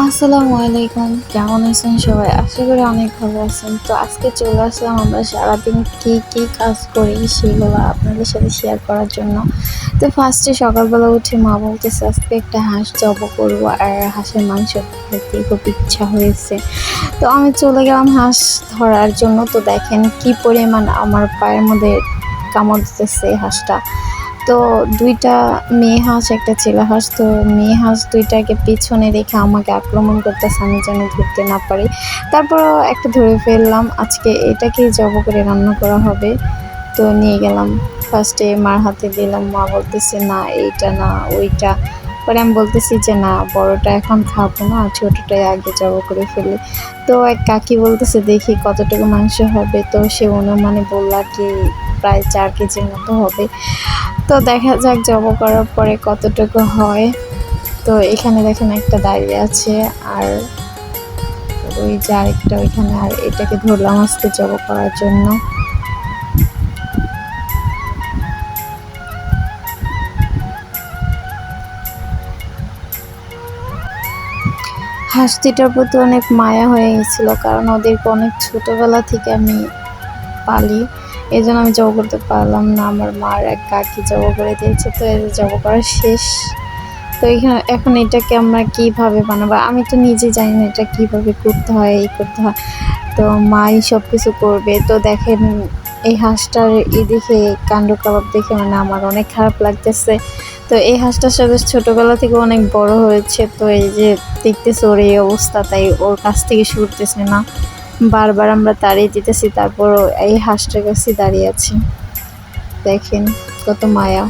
আসসালামু আলাইকুম, কেমন আছেন সবাই? আশা করি অনেক ভালো আছেন। তো আজকে চলে আসলাম আমরা সারাদিন কী কী কাজ করি সেগুলো আপনাদের সাথে শেয়ার করার জন্য। তো ফার্স্টে সকালবেলা উঠে মা বলতেছে, আজকে একটা হাঁস জব করব আর হাঁসের মাংস খেতে খুব ইচ্ছা হয়েছে। তো আমি চলে গেলাম হাঁস ধরার জন্য। তো দেখেন কি পরিমাণ আমার পায়ের মধ্যে কামড় দিতেছে হাঁসটা। তো দুইটা মেয়ে হাঁস, একটা ছেলে হাঁস, তো মেয়ে হাঁস দুইটাকে পিছনে রেখে আমাকে আক্রমণ করতেছে, আমি যেন ধরতে না পারি। তারপর একটা ধরে ফেললাম, আজকে এটাকেই জব করে রান্না করা হবে। তো নিয়ে গেলাম ফার্স্টে মার হাতে দিলাম, মা বলতেছে, না, এইটা না, ওইটা। পরে আমি বলতেছি যে, না, বড়টা এখন খাব না, ছোটোটাই আগে জব করে ফেলি। তো এক কাকি বলতেছে, দেখি কতটুকু মাংস হবে। তো সে অনুমানে বললা কি, প্রায় চার কেজির মতো হবে। তো দেখা যাক জব করার পরে কতটুকু হয়। তো এখানে দেখেন একটা দাঁড়িয়ে আছে আর ওই যে আরেকটা ওইখানে, আর এটাকে ধরলাম আজকে জব করার জন্য। হাঁসটিটার প্রতি অনেক মায়া হয়ে গেছিল, কারণ ওদেরকে অনেক ছোটবেলা থেকে আমি পালি। এই জন্য আমি জব করতে পারলাম না। আমার মার এক কাকি জব করে দিয়েছে, তো এই জব করা শেষ। তো এখানে, এখন এটাকে আমরা কীভাবে বানাবো? আমি তো নিজে জানি না এটা কীভাবে করতে হয়, এই করতে হয়। তো মাই সব কিছু করবে। তো দেখেন, এই হাঁসটার ই দেখে, কাণ্ড কাবাব দেখে মানে আমার অনেক খারাপ লাগতেছে। তো এই হাঁসটার সাথে ছোটোবেলা থেকে অনেক বড় হয়েছে। তো এই যে দেখতেছে ওর এই অবস্থা, তাই ওর কাছ থেকে সরতেছে না। বারবার আমরা তাড়িয়ে দিতেছি তারপরও এই হাঁসটার কাছে দাঁড়িয়ে আছি। দেখেন কত মায়া।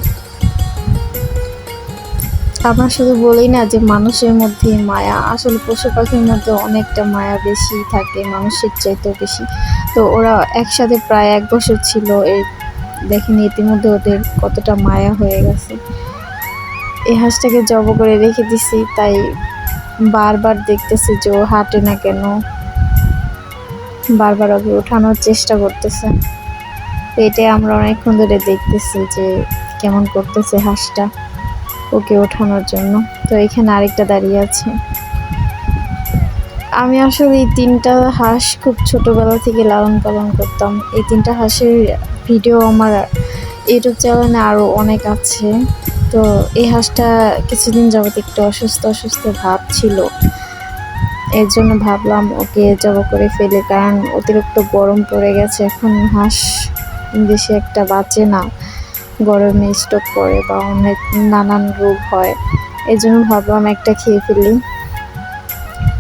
আমরা শুধু বলি না যে মানুষের মধ্যে মায়া। আসলে পশু পাখির মধ্যে অনেকটা মায়া বেশি থাকে, মানুষের চাইতেও বেশি। তো ওরা একসাথে প্রায় এক বছর ছিল, এই দেখেন ইতিমধ্যে ওদের কতটা মায়া হয়ে গেছে। এই হাঁসটাকে জব করে রেখে দিছি, তাই বারবার দেখতেছি যে ও হাঁটে না কেন। বারবার ওকে ওঠানোর চেষ্টা করতেছে। তো আমরা অনেকক্ষণ ধরে দেখতেছি যে কেমন করতেছে হাঁসটা ওকে ওঠানোর জন্য। তো এখানে আরেকটা দাঁড়িয়ে আছে। আমি আসলে এই তিনটা হাঁস খুব ছোটোবেলা থেকে লালন পালন করতাম। এই তিনটা হাঁসের ভিডিও আমার ইউটিউব চ্যানেলে আরও অনেক আছে। তো এই হাঁসটা কিছুদিন যাবত একটু অসুস্থ অসুস্থ ভাব ছিল। এর জন্য ভাবলাম, ওকে জব করে ফেলে, কারণ অতিরিক্ত গরম পড়ে গেছে। এখন হাঁস বেশি একটা বাঁচে না। গরমে স্টক করে বা অনেক নানান রোগ হয়। এই জন্য ভাবলাম একটা খেয়ে ফেলি।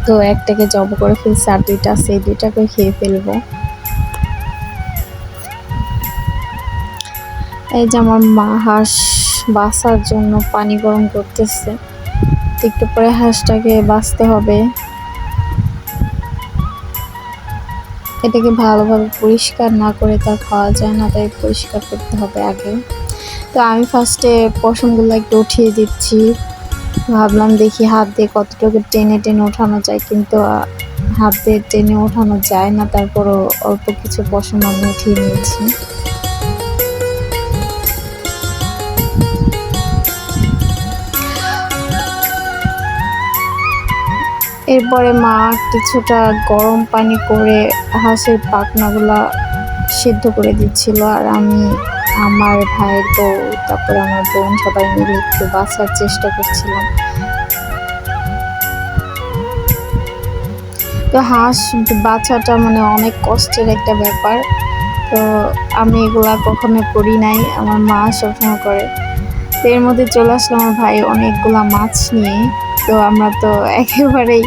তো একটাকে জব করে ফেলছি আর দুইটা সেই দুইটাকে খেয়ে ফেলব। এই যে আমার মা হাঁস বাঁচার জন্য পানি গরম করতেছে। একটু পরে হাঁসটাকে বাঁচতে হবে। এটাকে ভালোভাবে পরিষ্কার না করে তার খাওয়া যায় না, তাই পরিষ্কার করতে হবে আগে। তো আমি ফার্স্টে পশমগুলো একটু উঠিয়ে দিচ্ছি। ভাবলাম দেখি হাত দিয়ে কতটুকু টেনে টেনে ওঠানো যায়, কিন্তু হাত দিয়ে টেনে ওঠানো যায় না, তারপরও অল্প কিছু পশম আমি উঠিয়ে নিয়েছি। এরপরে মা কিছুটা গরম পানি করে হাঁসের পাখনাগুলা সিদ্ধ করে দিচ্ছিল আর আমি, আমার ভাইয়ের বউ, তারপরে আমার বোন সবাই মিলে একটু বাঁচার চেষ্টা করছিলাম। তো হাঁস বাচ্চাটা মানে অনেক কষ্টের একটা ব্যাপার। তো আমি এগুলা কখনো করি নাই, আমার মা সবসময় করে। তো এর মধ্যে চলে আসলো আমার ভাই অনেকগুলা মাছ নিয়ে। তো আমরা তো একেবারেই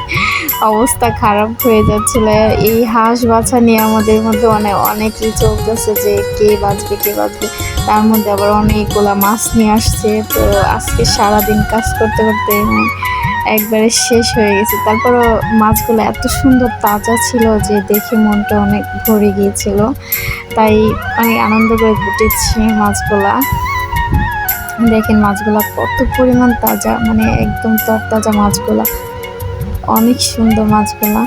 অবস্থা খারাপ হয়ে যাচ্ছিল। এই হাঁস বাছা নিয়ে আমাদের মধ্যে অনেক অনেকই চলতেছে যে কে বাঁচবে কে বাঁচবে। তার মধ্যে আবার অনেকগুলা মাছ নিয়ে আসছে। তো আজকে সারাদিন কাজ করতে করতে একবারে শেষ হয়ে গেছে। তারপরও মাছগুলো এত সুন্দর তাজা ছিল যে দেখে মনটা অনেক ভরে গিয়েছিল। তাই অনেক আনন্দ করে ফুটেছি মাছগুলা। দেখেন মাছগুলা কত পরিমাণ তাজা মানে একদম তরতাজা মাছগুলা। অনেক সুন্দর মাছগুলা।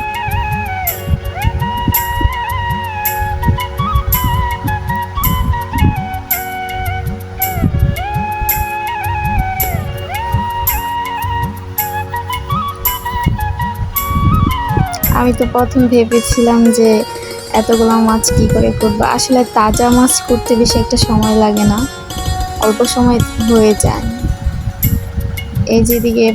আমি তো প্রথম ভেবেছিলাম যে এতগুলো মাছ কি করে করব। আসলে তাজা মাছ করতে বেশি একটা সময় লাগে না। অল্প সময় হয়ে যায়। এই যেদিকে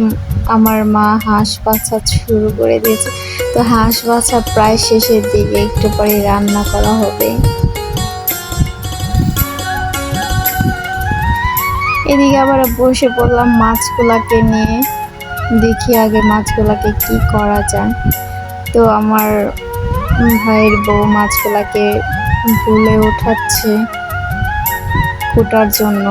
আমার মা হাঁস বাছা শুরু করে দিয়েছে। তো হাঁস বাছা প্রায় শেষের দিকে একটু পরে রান্না করা হবে। এদিকে আবার বসে পড়লাম মাছগুলাকে নিয়ে। দেখি আগে মাছগুলাকে কি করা যায়। তো আমার ভাইয়ের বউ মাছগুলাকে ভুলে ওঠাচ্ছে কুটার জন্য।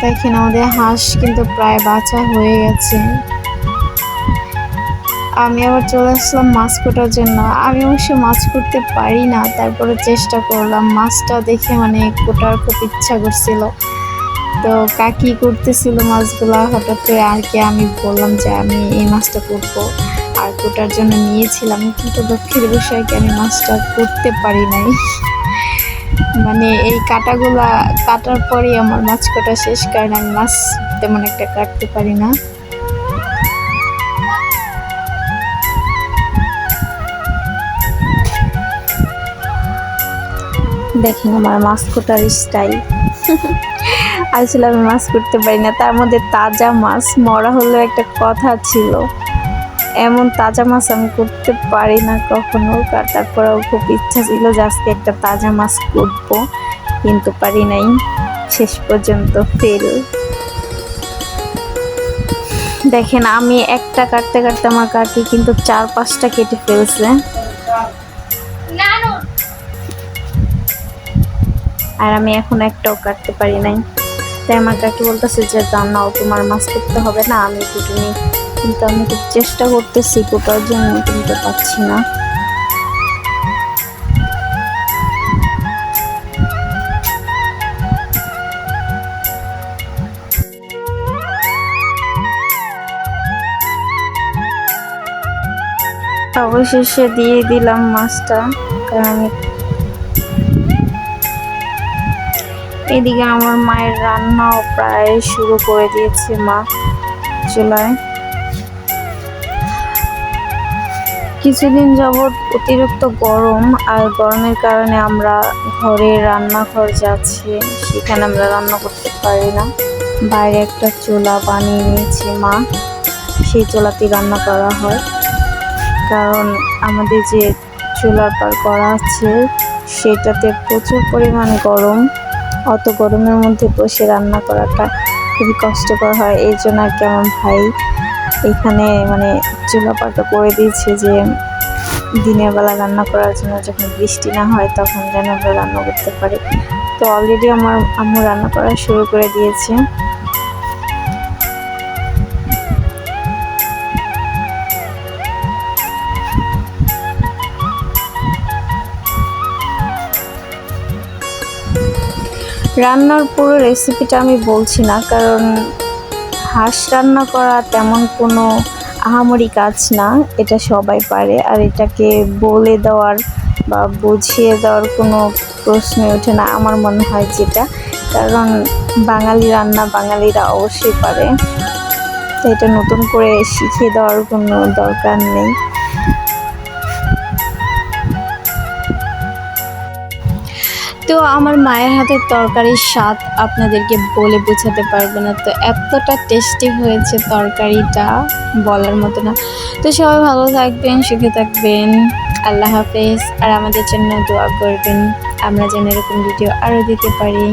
দেখেন আমাদের হাঁস কিন্তু প্রায় বাঁচা হয়ে গেছে। আমি আবার চলে আসলাম মাছ কোটার জন্য। আমি অবশ্য মাছ করতে পারি না, তারপরে চেষ্টা করলাম। মাছটা দেখে মানে কোটার খুব ইচ্ছা করছিল। তো কাকি করতেছিল মাছগুলা, হঠাৎ করে আর কি আমি বললাম যে আমি এই মাছটা করব আর কোটার জন্য নিয়েছিলাম। কিন্তু দক্ষিণ বিষয় কি আমি মাছটা করতে পারি নাই। মানে এই কাটাগুলা কাটার পরেই আমার মাছ কাটা শেষ, কারণ আমি মাছ তেমন একটা কাটতে পারি না। দেখেন আমার মাছ কোটার স্টাইল আসলে আমি মাছ করতে পারি না, তার মধ্যে তাজা মাছ, মরা হলেও একটা কথা ছিল। এমন তাজা মাছ আমি করতে পারি না কখনো। তারপরেও খুব ইচ্ছা ছিল যে আজকে একটা তাজা মাছ করব, কিন্তু পারি নাই। শেষ পর্যন্ত ফেল দেখেন, আমি একটা কাটতে কাটতে আমার কাকি কিন্তু চার পাঁচটা কেটে ফেলছে। আর আমি এখন একটাও কাটতে পারি নাই। তাই আমার কাকি বলতেছে যে নাও, তোমার মাছ করতে হবে না, আমি কুটে নিই কিন্তু আমি খুব চেষ্টা করতেছি কোটার জন্য কিন্তু পাচ্ছি না। অবশেষে দিয়ে দিলাম মাছটা, কারণ আমি এদিকে আমার মায়ের রান্নাও প্রায় শুরু করে দিয়েছে মা চুলায় কিছুদিন যাবৎ অতিরিক্ত গরম আর গরমের কারণে আমরা ঘরে রান্নাঘর যাচ্ছে, সেখানে আমরা রান্না করতে পারি না। বাইরে একটা চুলা বানিয়ে নিয়েছে মা, সেই চুলাতেই রান্না করা হয়। কারণ আমাদের যে চুলার পার করা আছে, সেটাতে প্রচুর পরিমাণ গরম, অত গরমের মধ্যে বসে রান্না করাটা খুবই কষ্টকর হয়। এই জন্য আর কি আমার ভাই? এখানে মানে চুলা পাটা করে দিয়েছে যে দিনের বেলা রান্না করার জন্য যখন বৃষ্টি না হয় তখন যেন আমরা রান্না করতে পারি। তো অলরেডি আমার আম্মু রান্না করা শুরু করে দিয়েছে। রান্নার পুরো রেসিপিটা আমি বলছি না, কারণ হাঁস রান্না করা তেমন কোনো আহামরি কাজ না, এটা সবাই পারে। আর এটাকে বলে দেওয়ার বা বুঝিয়ে দেওয়ার কোনো প্রশ্নই ওঠে না আমার মনে হয় যেটা। কারণ বাঙালি রান্না বাঙালিরা অবশ্যই পারে। তো এটা নতুন করে শিখিয়ে দেওয়ার কোনো দরকার নেই। তো আমার মায়ের হাতের তরকারির স্বাদ আপনাদেরকে বলে বোঝাতে পারব না। তো এতটা টেস্টি হয়েছে তরকারিটা, বলার মতো না। তো সবাই ভালো থাকবেন, সুখে থাকবেন। আল্লাহ হাফেজ। আর আমাদের জন্য দোয়া করবেন। আমরা যেন এরকম ভিডিও আরও দিতে পারি।